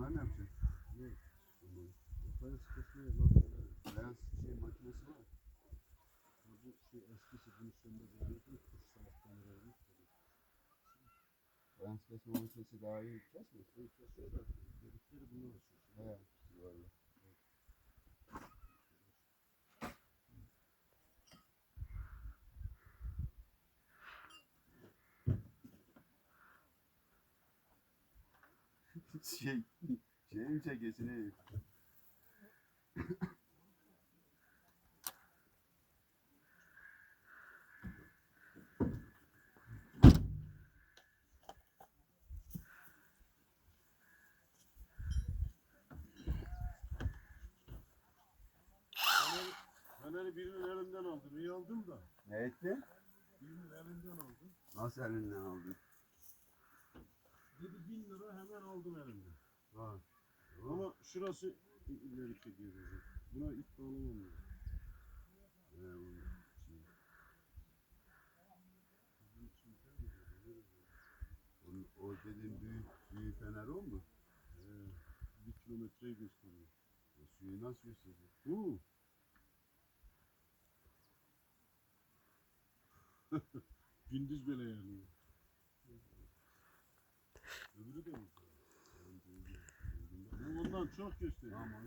Bunlar ne yapacak? Ne? Bunlar. Fayans kesmeye lazım. Beyaz şey makinesi var. Bu şey eskisi bunu söndürüyor. Kuş sabahtan beri. Beyaz kesme makinesi daha iyi kesmez. Şey kesiyor da şey, şeyin çekesini Feneri, birinin elinden aldım. İyi aldım da. ne etti? Birinin elinden aldım. Nasıl elinden aldı? Aldım elimden. Ha. Ama şurası ileri gidiyor. hocam. Buna ip bağlamam lazım. He, onun için. Bizim için değil mi? Böyle böyle. Onun, o dediğin büyük, büyük fener o mu? Ee, bir kilometreyi gösteriyor. O suyu nasıl gösteriyor? Bu. Gündüz böyle yanıyor. Öbürü de mi? Çok gösteriyor. Tamam.